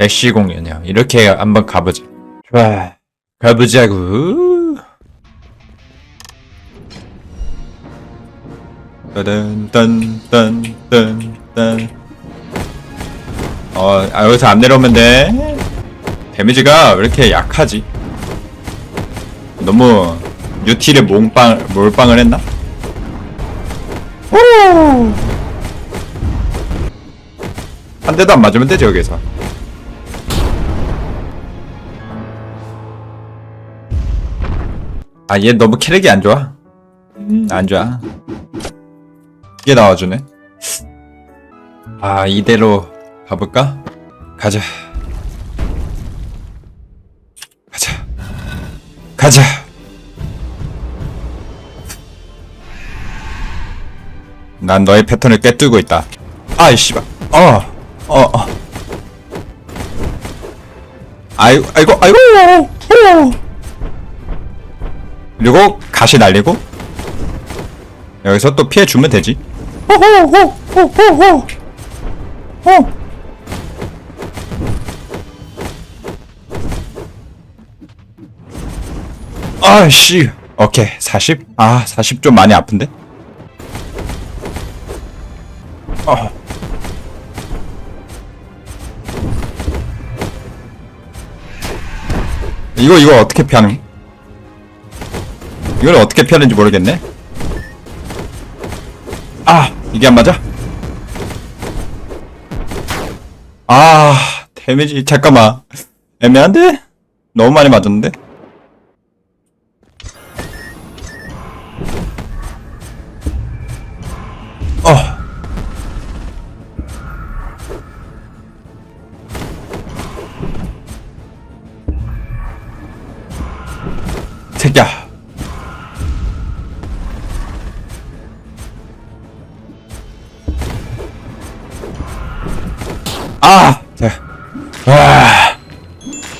애쉬 공연이야. 이렇게 한번 가보자. 좋아. 가보자고. 딴딴딴 딴 딴. 어, 아, 여기서 안 내려오면 돼. 데미지가 왜 이렇게 약하지? 너무 뉴티를 몰빵, 몰빵을 했나? 오! 한 대도 안 맞으면 되지, 여기서. 아, 얘 너무 캐릭이 안 좋아. 안 좋아. 이게 나와주네. 아, 이대로 가볼까? 가자. 가자. 가자. 난 너의 패턴을 꿰뚫고 있다. 아이, 씨발. 어, 어, 어. 아이고, 아이고, 아이고, 어. 그리고 가시 날리고 여기서 또 피해 주면 되지. 호호호호호호. 호. 아씨, 오케이 40. 아, 40 좀 많이 아픈데. 어. 이거 이거 어떻게 피하는? 이걸 어떻게 피하는지 모르겠네. 아, 이게 안 맞아? 아, 데미지 잠깐만. 애매한데? 너무 많이 맞았는데? 어. 새끼야. 아! 자. 아.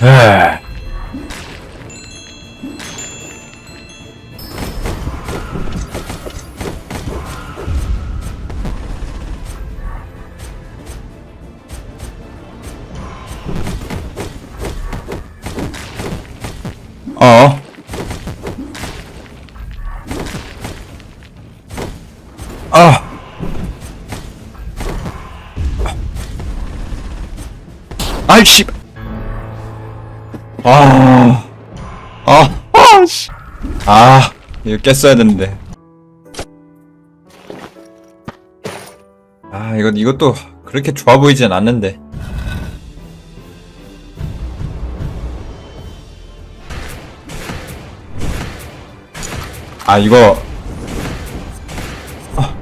아. 어. 아, 이거 깼어야 되는데. 아, 이거, 이것도 그렇게 좋아 보이진 않는데. 아, 이거. 아.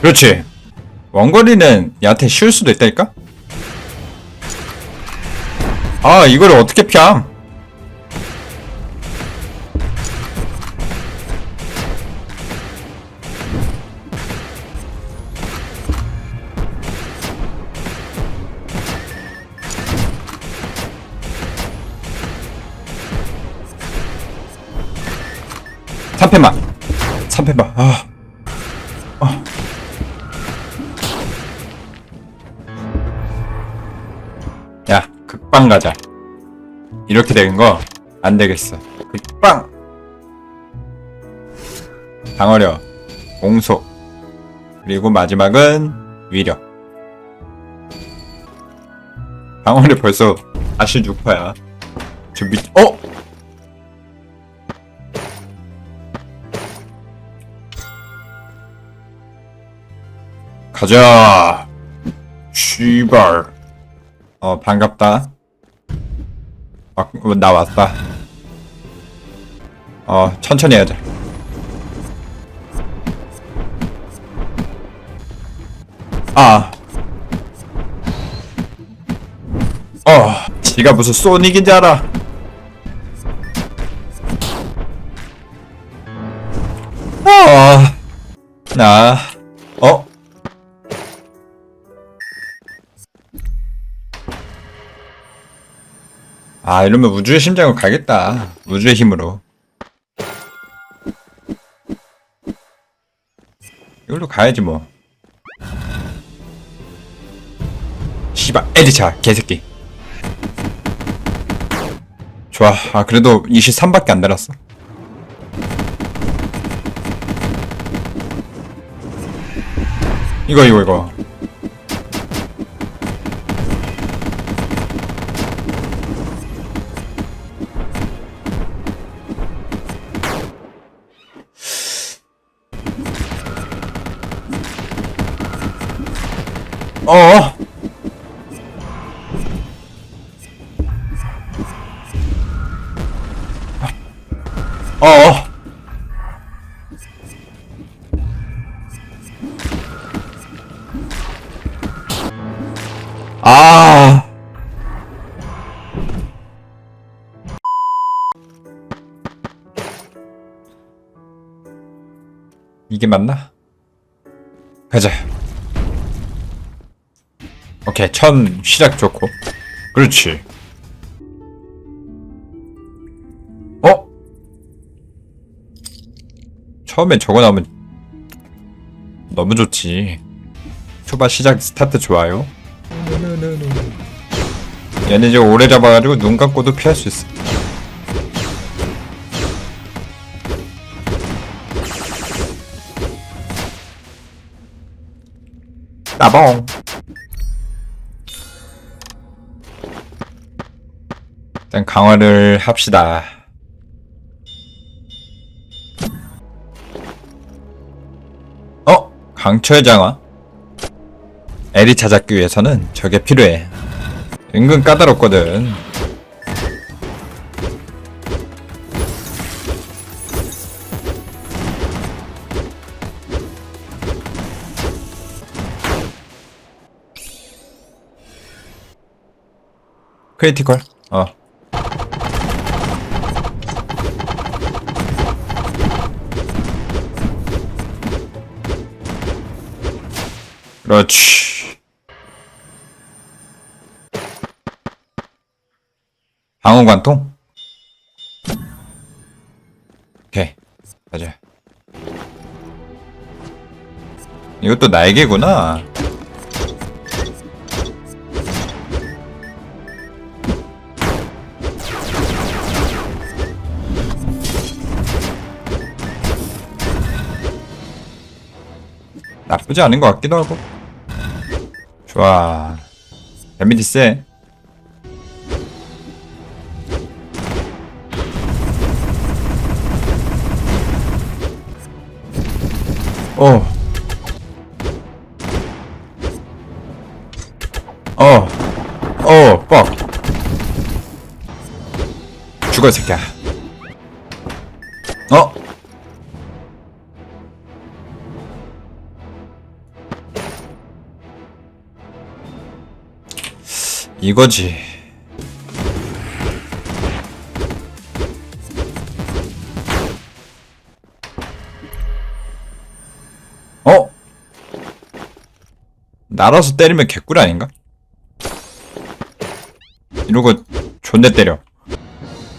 그렇지. 원거리는 얘한테 쉬울 수도 있다니까? 아, 이거를 어떻게 피함? 삼패만삼패만 아. 극방 가자. 이렇게 되는 거안 되겠어. 극방. 방어력, 공속, 그리고 마지막은 위력. 방어력 벌써 46%야. 저 밑, 어? 가자. 씨발. 어, 반갑다. 아, 어, 나 왔다. 어, 천천히 하자. 아. 어, 지가 무슨 소닉인지 알아. 어, 나, 어? 아 이러면 우주의 심장을 가겠다. 우주의 힘으로. 이걸로 가야지 뭐. 씨발 에디차 개새끼. 좋아. 아 그래도 23밖에 안 달았어. 이거 이거 이거. 어 어. 아. 이게 맞나? 가자. 오케이, 천 시작 좋고. 그렇지. 어? 처음에 저거 나오면 너무 좋지. 초반 시작 스타트 좋아요. 얘네 이제 오래 잡아가지고 눈 감고도 피할 수 있어. 따봉. 일단 강화를 합시다. 어? 강철 장화? 에리차 잡기 위해서는 저게 필요해. 은근 까다롭거든. 크리티컬? 어. 그렇지. 방어관통? 오케이. 가자. 이것도 날개구나. 나쁘지 않은 것 같기도 하고. 좋아. 데미지 세. 어. 어. 어, 뻑. 죽어, 이 새끼야. 이거지. 어? 날아서 때리면 개꿀 아닌가? 이러고 존내 때려.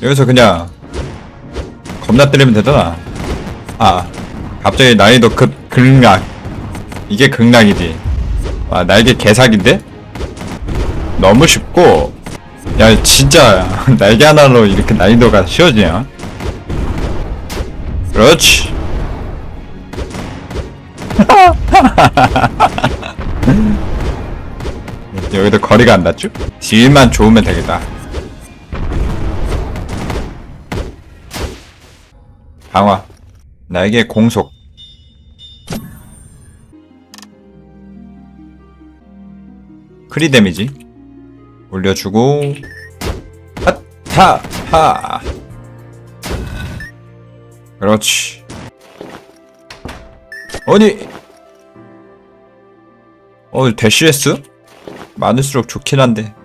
여기서 그냥 겁나 때리면 되잖아. 아, 갑자기 난이도 급 극락. 이게 극락이지. 와, 날개 개사기인데? 너무 쉽고 야 진짜 날개 하나로 이렇게 난이도가 쉬워지냐? 그렇지. 여기도 거리가 안 닿죠? 딜만 좋으면 되겠다. 강화. 날개 공속. 크리 데미지 올려주고. 핫타하! 그렇지. 아니! 어 대쉬S 많을수록 좋긴 한데.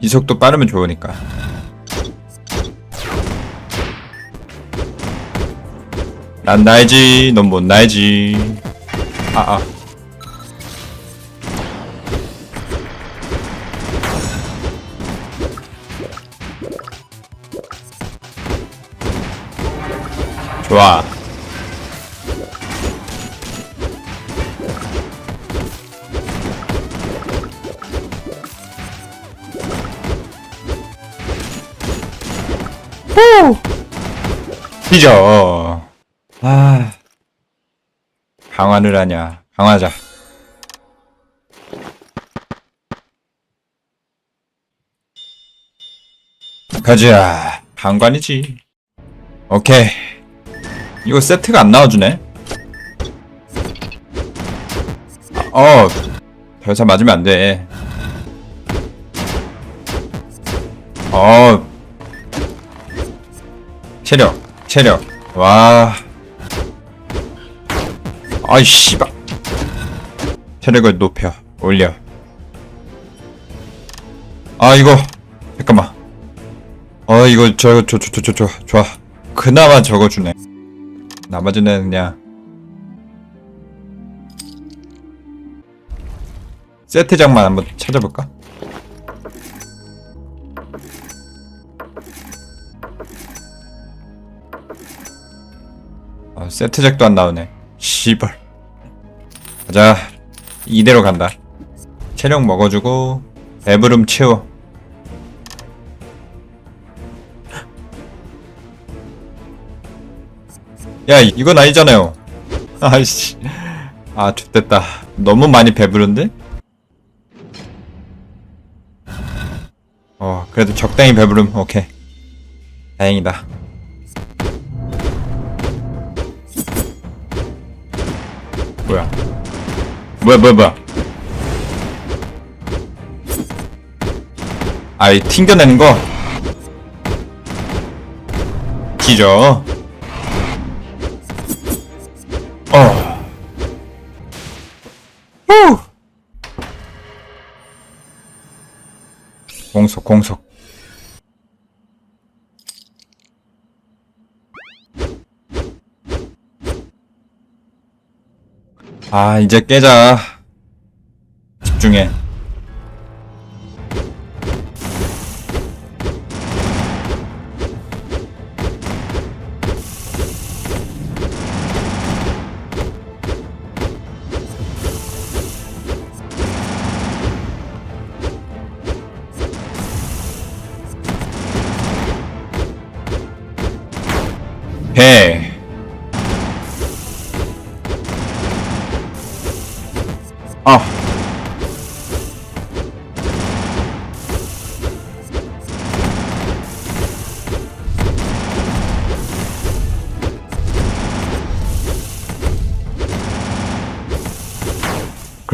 이속도 빠르면 좋으니까 난 날지, 넌 못 날지. 아, 아. 좋아. 후! 튀죠. 아. 강화를 하냐. 강화자. 가자. 방관이지. 오케이. 이거 세트가 안 나와주네. 아, 어, 더 이상 맞으면 안 돼. 어, 체력, 체력. 와. 아이, 씨발. 체력을 높여, 올려. 아, 이거. 잠깐만. 어, 이거, 저, 저, 저, 저, 저, 저, 좋아. 그나마 저거 주네. 나머지는 그냥. 세트장만 한번 찾아볼까? 아, 세트작도 안 나오네. 씨발. 가자. 이대로 간다. 체력 먹어주고, 배부름 채워. 야, 이- 이건 아니잖아요. 아이씨. 아, 좋됐다. 너무 많이 배부른데? 어, 그래도 적당히 배부름. 오케이. 다행이다. 뭐야? 뭐야, 뭐야, 뭐야? 아이, 튕겨내는 거? 기죠. 어. 후. 공속, 공속. 아, 이제 깨자. 집중해. 배.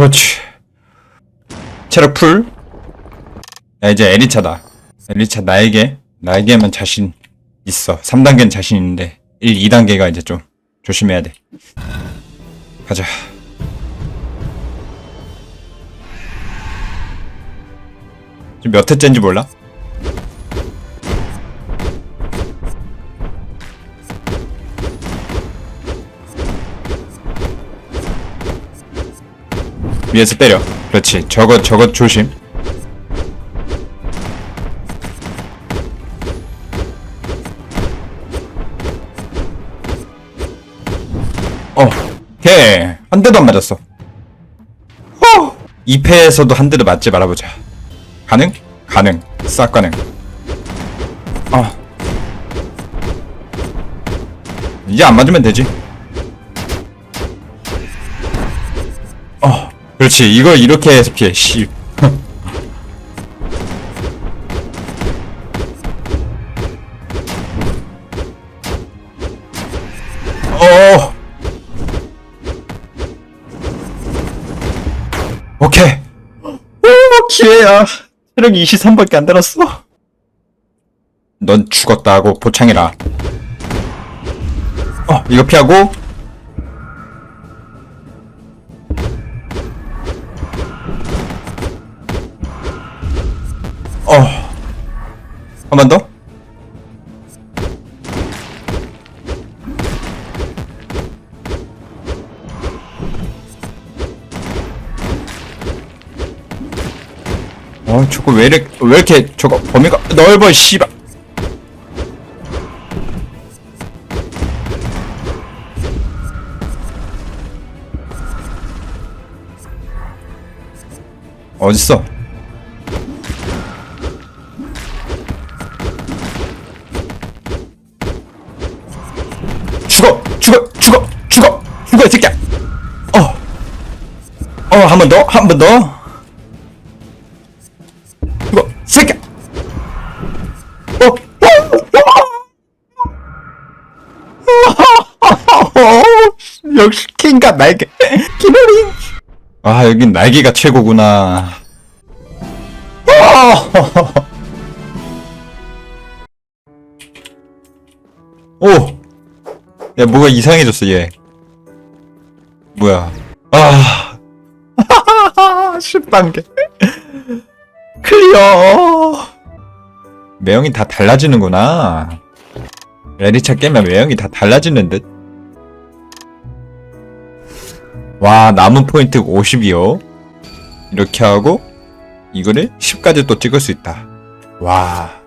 그렇지. 체력 풀. 야, 이제 에리차다. 에리차 나에게, 나에게만 자신 있어. 3단계는 자신 있는데, 1, 2단계가 이제 좀 조심해야 돼. 가자. 지금 몇 회째인지 몰라? 위에서 때려. 그렇지. 저거 저거 조심. 어, 오케이. 한 대도 안 맞았어. 후! 2패에서도 한 대도 맞지 말아보자. 가능? 가능. 싹 가능. 아. 이제 안 맞으면 되지. 그렇지. 이거 이렇게 해서 피해. 씨. 어. 오케이. 오, 기회야. 체력이 23밖에 안 달았어. 넌 죽었다 하고 보창해라. 어, 이거 피하고. 한 번 더. 어, 저거 왜 이렇게, 왜 이렇게, 저거 범위가 넓어, 씨발. 어딨어? 죽어! 죽어! 죽어! 죽어! 이 새끼야! 어! 어, 한 번 더! 한 번 더! 죽어! 이 새끼야! 어! 역시 킹가 날개! 기노링! 아, 여긴 날개가 최고구나. 어! 오! 야, 뭐가 이상해졌어, 얘. 뭐야. 아. 10단계. 클리어! 매형이 다 달라지는구나. 레리차 깨면 매형이 다 달라지는 듯. 와, 남은 포인트 50이요. 이렇게 하고, 이거를 10까지 또 찍을 수 있다. 와.